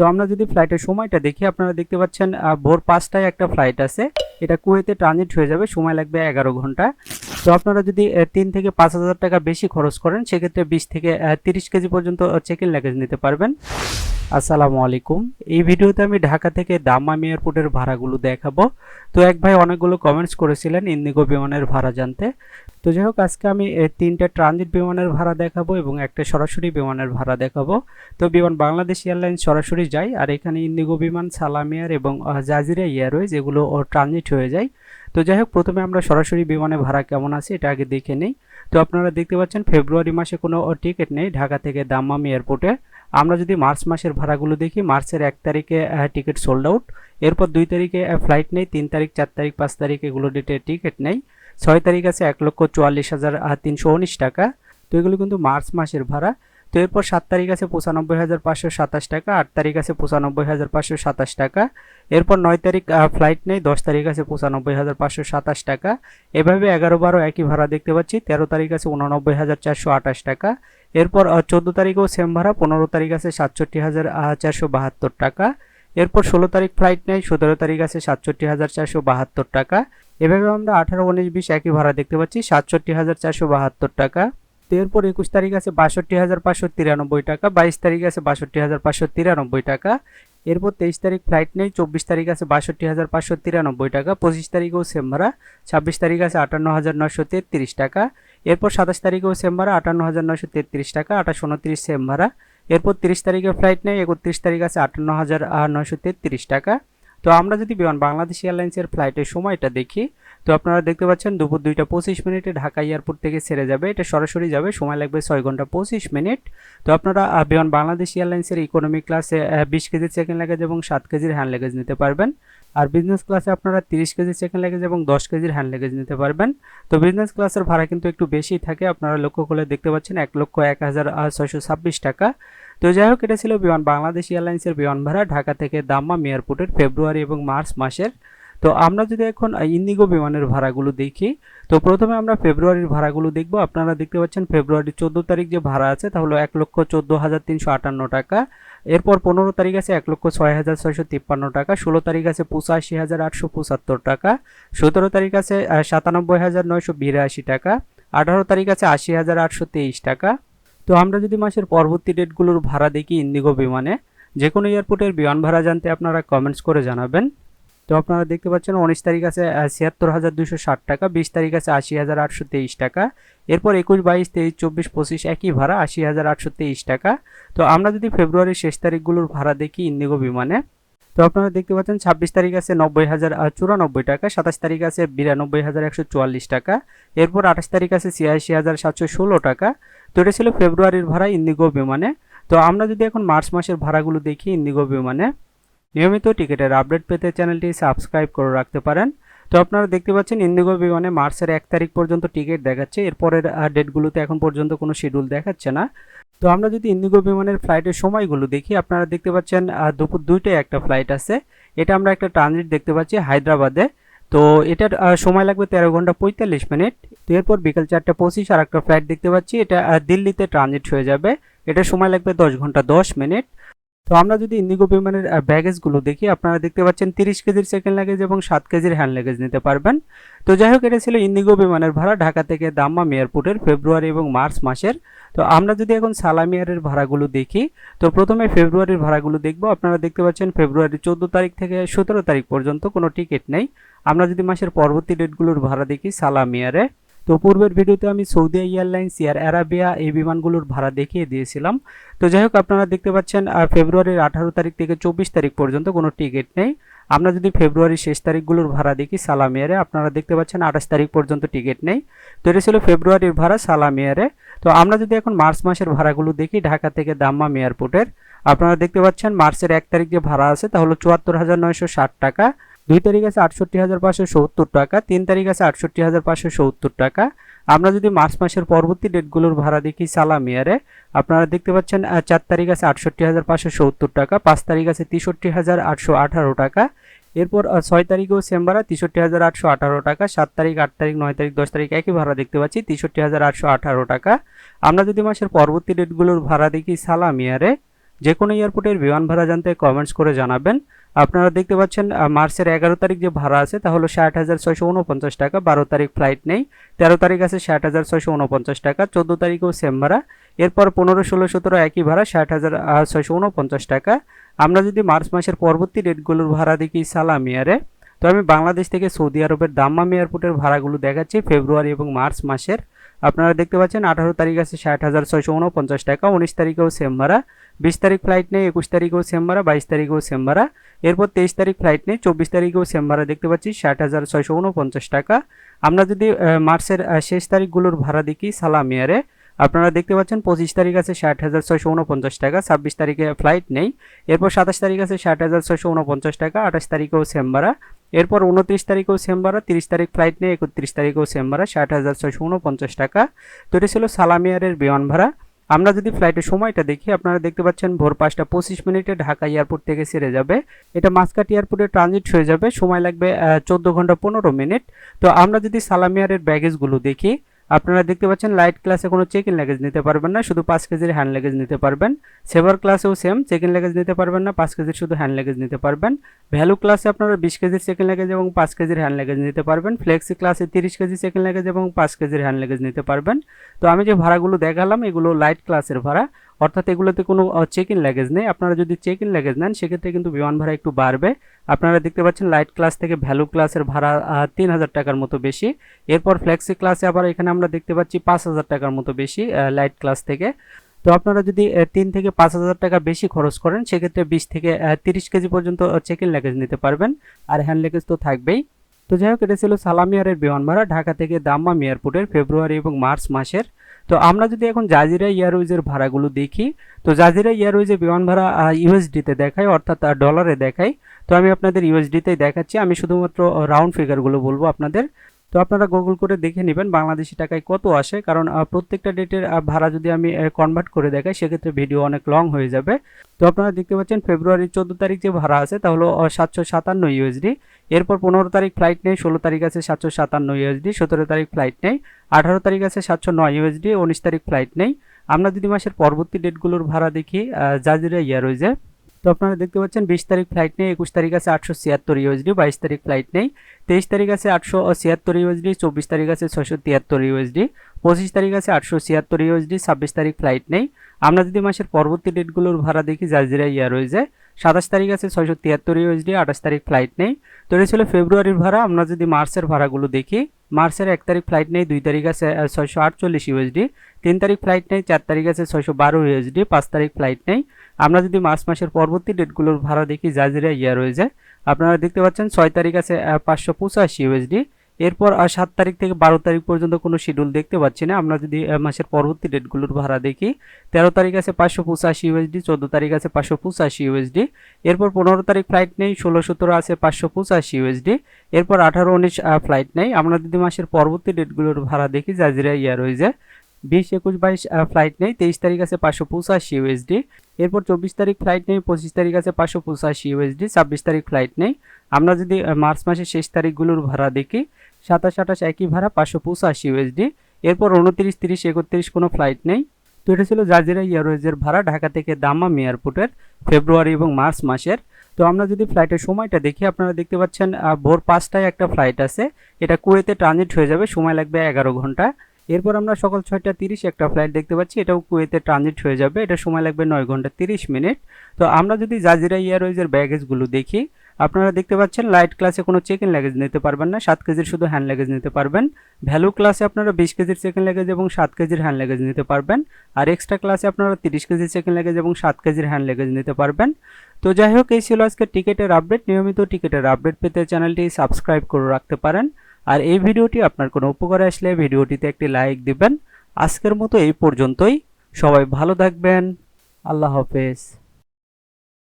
তো আমরা যদি ফ্লাইটের সময়টা দেখি, আপনারা দেখতে পাচ্ছেন ভোর পাঁচটায় একটা ফ্লাইট আছে। এটা কুয়েতে ট্রানজিট হয়ে যাবে, সময় লাগবে এগারো ঘণ্টা। তো আপনারা যদি তিন থেকে পাঁচ হাজার টাকা বেশি খরচ করেন, সেক্ষেত্রে বিশ থেকে তিরিশ কেজি পর্যন্ত চেক ইন নিতে পারবেন। আসসালামু আলাইকুম। এই ভিডিওতে আমি ঢাকা থেকে দাম্মাম এয়ারপোর্টের ভাড়াগুলো দেখাবো। তো এক ভাই অনেকগুলো কমেন্টস করেছিলেন ইন্ডিগো বিমানের ভাড়া জানতে। তো যাই হোক আজকে আমি তিনটা ট্রানজিট বিমানের ভাড়া দেখাবো এবং একটা সরাসরি বিমানের ভাড়া দেখাবো। তো বিমান বাংলাদেশ এয়ারলাইন সরাসরি যায় আর এখানে ইন্ডিগো বিমান সালামিয়ার এবং আহ, জাজিরা এয়ারওয়েজ এগুলো ট্রানজিট হয়ে যায়। তো যাই হোক প্রথমে আমরা সরাসরি বিমানে ভাড়া কেমন আছে এটা আগে দেখে নেই। তো আপনারা দেখতে পাচ্ছেন ফেব্রুয়ারি মাসে কোনো টিকিট নেই ঢাকা থেকে দাম্মাম এয়ারপোর্টে আমরা যদি মার্চ মাসের ভাড়াগুলো দেখি, মার্চের এক তারিখে টিকিট সোল্ড আউট এরপর দুই তারিখে ফ্লাইট নেই, তিন তারিখ, চার তারিখ, পাঁচ তারিখ এগুলো ডেটে টিকিট নেই। ছয় তারিখ আছে এক লক্ষ চুয়াল্লিশ হাজার তিনশো উনিশ টাকা। তো এগুলো কিন্তু মার্চ মাসের ভাড়া। তো এরপর সাত তারিখ আছে পঁচানব্বই হাজার পাঁচশো সাতাশ টাকা, আট তারিখ আছে পঁচানব্বই হাজার পাঁচশো সাতাশ টাকা। এরপর নয় তারিখ ফ্লাইট নেই, দশ তারিখ আছে পঁচানব্বই হাজার পাঁচশো সাতাশ টাকা। এভাবে এগারো বারো একই ভাড়া দেখতে পাচ্ছি, তেরো তারিখ আছে উননব্বই হাজার চারশো আঠাশ টাকা। এরপর চোদ্দ তারিখেও সেম ভাড়া, পনেরো তারিখ আছে সাতষট্টি হাজার চারশো বাহাত্তর টাকা। এরপর ষোলো তারিখ ফ্লাইট নেয় সতেরো তারিখ আছে সাতষট্টি হাজার, চারশো বাহাত্তর টাকা। এভাবে আমরা আঠারো, উনিশ, বিশ একই ভাড়া দেখতে পাচ্ছি, সাতষট্টি হাজার, চারশো বাহাত্তর টাকা। এরপর একুশ তারিখ আছে বাষট্টি হাজার পাঁচশো তিরানব্বই টাকা, বাইশ তারিখ আছে বাষট্টি হাজার পাঁচশো তিরানব্বই টাকা। এরপর তেইশ তারিখ ফ্লাইট নেই, চব্বিশ তারিখ আছে বাষট্টি হাজার পাঁচশো তিরানব্বই টাকা, পঁচিশ তারিখেও সেম ভাড়া, ছাব্বিশ তারিখ আছে আটান্ন হাজার নশো তেত্রিশ টাকা। এরপর সাতাশ তারিখেও সেম ভাড়া আটান্ন হাজার নয়শো তেত্রিশ টাকা, আঠাশ, উনত্রিশ সেম ভাড়া এরপর তিরিশ তারিখে ফ্লাইট নেই একত্রিশ তারিখ আছে আটান্ন হাজার নয়শো তেত্রিশ টাকা। তো আমরা যদি বিমান বাংলাদেশ এয়ারলাইন্সের ফ্লাইটের সময়টা দেখি, তো আপনারা দেখতে পাচ্ছেন দুপুর দুইটা পঁচিশ মিনিটে ঢাকা এয়ারপোর্ট থেকে ছেড়ে যাবে। এটা সরাসরি যাবে, সময় লাগবে ছয় ঘণ্টা পঁচিশ মিনিট। তো আপনারা বিমান বাংলাদেশ এয়ারলাইন্সের ইকোনমি ক্লাসে বিশ কেজির সেকেন্ড লাগেজ এবং সাত কেজির হ্যান্ড লাগেজ নিতে পারবেন। আর বিজনেস ক্লাসে আপনারা তিরিশ কেজি সেকেন্ড লেগেজ এবং দশ কেজির হ্যান্ড লেগেজ নিতে পারবেন। তো বিজনেস ক্লাসের ভাড়া কিন্তু একটু বেশি থাকে, আপনারা লক্ষ্য করলে দেখতে পাচ্ছেন এক লক্ষ এক হাজার ছাব্বিশ টাকা। তো যাই হোক, এটা ছিল বিমান, বাংলাদেশ এয়ারলাইন্সের বিমান ভাড়া, ঢাকা থেকে দাম্মা মেয়ারপোর্টের ফেব্রুয়ারি এবং মার্চ মাসের। তো আমরা যদি এখন ইন্ডিগো বিমানের ভাড়াগুলো দেখি, তো প্রথমে আমরা ফেব্রুয়ারির ভাড়াগুলো দেখব। আপনারা দেখতে পাচ্ছেন ফেব্রুয়ারি চোদ্দ তারিখ যে ভাড়া আছে, তাহলে এক লক্ষ চোদ্দ হাজার তিনশো আটান্ন টাকা। এরপর পনেরো তারিখ আছে এক লক্ষ ছয় হাজার ছয়শো তিপ্পান্ন টাকা। ষোলো তারিখ আছে পঁচাশি হাজার আটশো পঁচাত্তর টাকা। সতেরো তারিখ আছে সাতানব্বই হাজার নয়শো বিরাশি টাকা। আঠারো তারিখ আছে আশি হাজার আটশো তেইশ টাকা। তো আমরা যদি মাসের পরবর্তী ডেটগুলোর ভাড়া দেখি ইন্ডিগো বিমানে যে কোনো এয়ারপোর্টের বিমান ভাড়া জানতে আপনারা কমেন্টস করে জানাবেন। তো আপনারা দেখতে পাচ্ছেন উনিশ তারিখ আছে ছিয়াত্তর হাজার দুশো ষাট টাকা, বিশ তারিখ আছে আশি হাজার আটশো তেইশ টাকা। এরপর একুশ, বাইশ, তেইশ, চব্বিশ, পঁচিশ একই ভাড়া, আশি হাজার আটশো তেইশ টাকা। তো আমরা যদি ফেব্রুয়ারির শেষ তারিখগুলোর ভাড়া দেখি ইন্ডিগো বিমানে, তো আপনারা দেখতে পাচ্ছেন ছাব্বিশ তারিখ আছে নব্বই হাজার চুরানব্বই টাকা, সাতাশ তারিখ আছে বিরানব্বই হাজার একশো চুয়াল্লিশ টাকা। এরপর আঠাশ তারিখ আছে ছিয়াশি হাজার সাতশো ষোলো টাকা। তো এটা ছিল ফেব্রুয়ারির ভাড়া ইন্ডিগো বিমানে। তো আমরা যদি এখন মার্চ মাসের ভাড়াগুলো দেখি ইন্ডিগো বিমানে নিয়মিত টিকিটের আপডেট পেতে চ্যানেলটি সাবস্ক্রাইব করে রাখতে পারেন। তো আপনারা দেখতে পাচ্ছেন, ইন্ডিগো বিমানে মার্চের এক তারিখ পর্যন্ত টিকিট দেখাচ্ছে। এরপরের ডেটগুলোতে এখন পর্যন্ত কোনো শিডিউল দেখাচ্ছে না। তো আমরা যদি ইন্ডিগো বিমানের ফ্লাইটের সময়গুলো দেখি, আপনারা দেখতে পাচ্ছেন দুপুর দুইটায় একটা ফ্লাইট আছে। এটা আমরা একটা ট্রানজিট দেখতে পাচ্ছি হায়দ্রাবাদে। তো এটার সময় লাগবে তেরো ঘণ্টা পঁয়তাল্লিশ মিনিট। তো এরপর বিকাল চারটা পঁচিশ আর একটা ফ্লাইট দেখতে পাচ্ছি। এটা দিল্লিতে ট্রানজিট হয়ে যাবে। এটার সময় লাগবে দশ ঘণ্টা দশ মিনিট। তো আমরা যদি ইন্ডিগো বিমানের ব্যাগেজগুলো দেখি, আপনারা দেখতে পাচ্ছেন তিরিশ কেজির সেকেন্ড লাগেজ এবং সাত কেজির হ্যান্ড লাগেজ নিতে পারবেন। তো যাই হোক, এটা ছিল ইন্ডিগো বিমানের ভাড়া ঢাকা থেকে দাম্মাম এয়ারপোর্টের ফেব্রুয়ারি এবং মার্চ মাসের। তো আমরা যদি এখন সালামিয়ারের ভাড়াগুলো দেখি, তো প্রথমে ফেব্রুয়ারির ভাড়াগুলো দেখব। আপনারা দেখতে পাচ্ছেন ফেব্রুয়ারি চোদ্দ তারিখ থেকে সতেরো তারিখ পর্যন্ত কোনো টিকিট নেই। আমরা যদি মাসের পরবর্তী ডেটগুলোর ভাড়া দেখি সালামিয়ারে তো পূর্বের ভিডিওতে আমি সৌদি এয়ারলাইন্স, এয়ার অ্যারাবিয়া এই বিমানগুলোর ভাড়া দেখিয়ে দিয়েছিলাম। তো যাই হোক, আপনারা দেখতে পাচ্ছেন ফেব্রুয়ারির আঠারো তারিখ থেকে চব্বিশ তারিখ পর্যন্ত কোনো টিকিট নেই। আমরা যদি ফেব্রুয়ারির শেষ তারিখগুলোর ভাড়া দেখি, সালামিয়ারে, আপনারা দেখতে পাচ্ছেন আঠাশ তারিখ পর্যন্ত টিকিট নেই। তো এটা ছিল ফেব্রুয়ারির ভাড়া, সালামিয়ারে। তো আমরা যদি এখন মার্চ মাসের ভাড়াগুলো দেখি, ঢাকা থেকে দাম্মাম এয়ারপোর্টের, আপনারা দেখতে পাচ্ছেন মার্চের এক তারিখ যে ভাড়া আছে তা হলো চুয়াত্তর হাজার নয়শো ষাট টাকা। দুই তারিখ আছে আটষট্টি হাজার পাঁচশো সত্তর টাকা, তিন তারিখ আছে আটষট্টি হাজার পাঁচশো সত্তর টাকা। আমরা যদি মার্চ মাসের পরবর্তী ডেটগুলোর ভাড়া দেখি সালামিয়ারে, আপনারা দেখতে পাচ্ছেন চার তারিখ আছে আটষট্টি হাজার পাঁচশো সত্তর টাকা, পাঁচ তারিখ আছে তেষট্টি হাজার আটশো আঠারো টাকা। এরপর ছয় তারিখেও সেম ভাড়া, তেষট্টি হাজার আটশো আঠারো টাকা, সাত তারিখ, আট তারিখ, নয় তারিখ, দশ তারিখ একই ভাড়া দেখতে পাচ্ছি, তেষট্টি হাজার আটশো আঠারো টাকা। আমরা যদি মাসের পরবর্তী ডেটগুলোর ভাড়া দেখি সালাম ইয়ারে যে কোনো এয়ারপোর্টের বিমান ভাড়া জানতে কমেন্টস করে জানাবেন। আপনারা দেখতে পাচ্ছেন মার্চের এগারো তারিখ যে ভাড়া আছে, তা হলো ষাট হাজার ছয়শো উনপঞ্চাশ টাকা। বারো তারিখ ফ্লাইট নেই, তেরো তারিখ আছে ষাট হাজার ছয়শো উনপঞ্চাশ টাকা, চোদ্দ তারিখেও সেম ভাড়া। এরপর পনেরো, ষোলো, সতেরো একই ভাড়া, ষাট হাজার ছয়শো উনপঞ্চাশ টাকা। আমরা যদি মার্চ মাসের পরবর্তী ডেটগুলোর ভাড়া দেখি সালাম ইয়ারে তো আমি বাংলাদেশ থেকে সৌদি আরবের দাম্মাম এয়ারপোর্টের ভাড়াগুলো দেখাচ্ছি, ফেব্রুয়ারি এবং মার্চ মাসের। আপনারা দেখতে পাচ্ছেন, আঠারো তারিখ আছে ষাট হাজার ছয়শো উনপঞ্চাশ টাকা, উনিশ তারিখেও সেম ভাড়া, বিশ তারিখ ফ্লাইট নেই, একুশ তারিখেও সেম ভাড়া, বাইশ তারিখেও সেম ভাড়া, এরপর তেইশ তারিখ ফ্লাইট নেই, চব্বিশ তারিখেও সেম ভাড়া, দেখতে পাচ্ছি ষাট হাজার ছয়শো উনপঞ্চাশ টাকা। আমরা যদি মার্চের শেষ তারিখগুলোর ভাড়া দেখি সালাম ইয়ারে আপনারা দেখতে পাচ্ছেন পঁচিশ তারিখ আছে ষাট হাজার ছয়শো উনপঞ্চাশ টাকা, ছাব্বিশ তারিখে ফ্লাইট নেই, এরপর সাতাশ তারিখ আছে ষাট হাজার ছয়শো উনপঞ্চাশ টাকা, আঠাশ তারিখেও সেম ভাড়া এরপর উনত্রিশ তারিখেও সেম ভাড়া, তিরিশ তারিখ ফ্লাইট নেই একত্রিশ তারিখেও সেম ভাড়া, ষাট হাজার ছয়শো উনপঞ্চাশ টাকা। তো এটা ছিল সালামিয়ারের বিমান ভাড়া। আমরা যদি ফ্লাইটের সময়টা দেখি, আপনারা দেখতে পাচ্ছেন ভোর পাঁচটা পঁচিশ মিনিটে ঢাকা এয়ারপোর্ট থেকে সেরে যাবে। এটা মাসকাট এয়ারপোর্টে ট্রানজিট হয়ে যাবে। সময় লাগবে চোদ্দ ঘণ্টা পনেরো মিনিট। তো আমরা যদি সালামিয়ারের ব্যাগেজগুলো দেখি আপনারা দেখতে পাচ্ছেন লাইট ক্লাসে কোনো চেক ইন লাগেজ নিতে পারবেন না, শুধু পাঁচ কেজির হ্যান্ড লাগেজ নিতে পারবেন। সেভার ক্লাসেও সেম চেক ইন লাগেজ নিতে পারবেন না, পাঁচ কেজির শুধু হ্যান্ড লাগেজ নিতে পারবেন। ভ্যালু ক্লাসে আপনারা বিশ কেজির চেক ইন লাগেজ এবং পাঁচ কেজির হ্যান্ড লাগেজ নিতে পারবেন। ফ্লেক্সি ক্লাসে তিরিশ কেজি চেক ইন লাগেজ এবং পাঁচ কেজির হ্যান্ড লাগেজ নিতে পারবেন। তো আমি যে ভাড়াগুলো দেখালাম, এগুলো লাইট ক্লাসের ভাড়া। অর্থাৎ এগুলোতে কোনো চেক ইন লাগেজ নেই। আপনারা যদি চেক ইন লাগেজ নেন, সেক্ষেত্রে কিন্তু বিমান ভাড়া একটু বাড়বে। আপনারা দেখতে পাচ্ছেন লাইট ক্লাস থেকে ভ্যালু ক্লাসের ভাড়া তিন হাজার টাকার মতো বেশি। এরপর ফ্লেক্সি ক্লাসে আবার এখানে আমরা দেখতে পাচ্ছি পাঁচ হাজার টাকার মতো বেশি লাইট ক্লাস থেকে। তো আপনারা যদি তিন থেকে পাঁচ হাজার টাকা বেশি খরচ করেন, সেক্ষেত্রে বিশ থেকে তিরিশ কেজি পর্যন্ত চেক ইন লাগেজ নিতে পারবেন। আর হ্যান্ড লাগেজ তো থাকবেই। তো যাই হোক, এটা ছিল সালামিয়ারের বিমান ভাড়া। ঢাকা থেকে দাম্মাম এয়ারপোর্টের ফেব্রুয়ারি এবং মার্চ মাসের তো আমরা যদি এখন জাজিরা এয়ারওয়েজের ভাড়াগুলো দেখি, তো জাজিরা এয়ারওয়েজের বিমান ভাড়া ইউএসডিতে দেখায়, অর্থাৎ ডলারে দেখায়। তো আমি আপনাদের ইউএসডিতেই দেখাচ্ছি। আমি শুধুমাত্র রাউন্ড ফিগারগুলো বলব আপনাদের। তো আপনারা গুগল করে দেখে নেবেন বাংলাদেশি টাকায় কত আসে। কারণ প্রত্যেকটা ডেটের ভাড়া যদি আমি কনভার্ট করে দেখাই, সেক্ষেত্রে ভিডিও অনেক লং হয়ে যাবে। তো আপনারা দেখতে পাচ্ছেন ফেব্রুয়ারির চোদ্দ তারিখ যে ভাড়া আছে, তা হলো সাতশো সাতান্ন ইউএসডি এরপর পনেরো তারিখ ফ্লাইট নেই, ষোলো তারিখ আছে সাতশো সাতান্ন ইউএসডি সতেরো তারিখ ফ্লাইট নেই, আঠারো তারিখ আছে সাতশো নয় ইউএসডি উনিশ তারিখ ফ্লাইট নেই। আমরা যদি মাসের পরবর্তী ডেটগুলোর ভাড়া দেখি জাজিরা তো আপনারা দেখতে পাচ্ছেন, বিশ তারিখ ফ্লাইট নেই, একুশ তারিখ আছে আটশো ছিয়াত্তর ইউএসডি বাইশ তারিখ ফ্লাইট নেই, তেইশ তারিখ আছে আটশো ছিয়াত্তর ইউএসডি চব্বিশ তারিখ আছে ছশো তিয়াত্তর ইউএসডি পঁচিশ তারিখ আছে আটশো ছিয়াত্তর ইউএসডি ছাব্বিশ তারিখ ফ্লাইট নেই। আমরা যদি মাসের পরবর্তী ডেটগুলোর ভাড়া দেখি জাজিরা ইয়ারওয়েজে সাতাশ তারিখ আছে, ছয়শো তিয়াত্তর ইউএসডি আঠাশ তারিখ ফ্লাইট নেই। তো এটা ছিল ফেব্রুয়ারির ভাড়া। আমরা যদি মার্চের ভাড়াগুলো দেখি মার্চের এক তারিখ ফ্লাইট নেই, দুই তারিখ আছে ছয়শো আটচল্লিশ ইউএসডি তিন তারিখ ফ্লাইট নেই, চার তারিখ আছে, ছয়শো বারো ইউএসডি পাঁচ তারিখ ফ্লাইট নেই। আমরা যদি মার্চ মাসের পরবর্তী ডেটগুলোর ভাড়া দেখি, জাজিরা ইয়ারওয়েজে আপনারা দেখতে পাচ্ছেন, ছয় তারিখ আছে পাঁচশো পঁচাশি ইউএসডি এরপর সাত তারিখ থেকে বারো তারিখ পর্যন্ত কোনো শিডিউল দেখতে পাচ্ছি না। আমরা যদি মাসের পরবর্তী ডেটগুলোর ভাড়া দেখি, তেরো তারিখ আছে পাঁচশো পঁচাশি ইউএসডি চোদ্দ তারিখ আছে পাঁচশো পঁচাশি ইউএসডি এরপর পনেরো তারিখ ফ্লাইট নেই, ষোলো সতেরো আছে পাঁচশো পঁচাশি ইউএসডি এরপর আঠারো উনিশ ফ্লাইট নেই। আমরা যদি মাসের পরবর্তী ডেটগুলোর ভাড়া দেখি, জাজিরা ইয়ারওয়েজে বিশ, একুশ, বাইশ ফ্লাইট নেই, তেইশ তারিখ আছে পাঁচশো পঁচাশি ইউএসডি এরপর চব্বিশ তারিখ ফ্লাইট নেই, পঁচিশ তারিখ আছে পাঁচশো পঁচাশি ইউএসডি ছাব্বিশ তারিখ ফ্লাইট নেই। আমরা যদি মার্চ মাসের শেষ তারিখগুলোর ভাড়া দেখি, সাতাশ, আঠাশ একই ভাড়া, পাঁচশো পঁচাশি ইউএসডি এরপর উনত্রিশ, তিরিশ, একত্রিশ কোনো ফ্লাইট নেই। তো এটা ছিল জাজিরা এয়ারওয়েজের ভাড়া, ঢাকা থেকে দাম্মাম এয়ারপোর্টের ফেব্রুয়ারি এবং মার্চ মাসের। তো আমরা যদি ফ্লাইটের সময়টা দেখি, আপনারা দেখতে পাচ্ছেন ভোর পাঁচটায় একটা ফ্লাইট আছে, এটা কুয়েতে ট্রানজিট হয়ে যাবে, সময় লাগবে এগারো ঘণ্টা। এরপর আমরা সকাল ছয়টা তিরিশ একটা ফ্লাইট দেখতে পাচ্ছি। এটাও কুয়েতে ট্রানজিট হয়ে যাবে। এটা সময় লাগবে নয় ঘণ্টা তিরিশ মিনিট। তো আমরা যদি জাজিরা এয়ারওয়েজের ব্যাগেজগুলো দেখি, আপনারা দেখতে পাচ্ছেন লাইট ক্লাসে কোনো চেক ইন লাগেজ নিতে পারবেন না। সাত কেজির শুধু হ্যান্ড লাগেজ নিতে পারবেন। ভ্যালু ক্লাসে আপনারা বিশ কেজির চেক ইন লাগেজ এবং সাত কেজির হ্যান্ড লাগেজ নিতে পারবেন। আর এক্সট্রা ক্লাসে আপনারা তিরিশ কেজির চেক ইন লাগেজ এবং সাত কেজির হ্যান্ড লাগেজ নিতে পারবেন। তো যাই হোক, এই ছিল আজকে টিকিটের আপডেট নিয়মিত টিকিটের আপডেট পেতে চ্যানেলটি সাবস্ক্রাইব করে রাখতে পারেন। আর এই ভিডিওটি আপনার কোনো উপকারে আসলে ভিডিওটিতে একটি লাইক দিবেন। আজকের মতো এই পর্যন্তই। সবাই ভালো থাকবেন। আল্লাহ হাফেজ।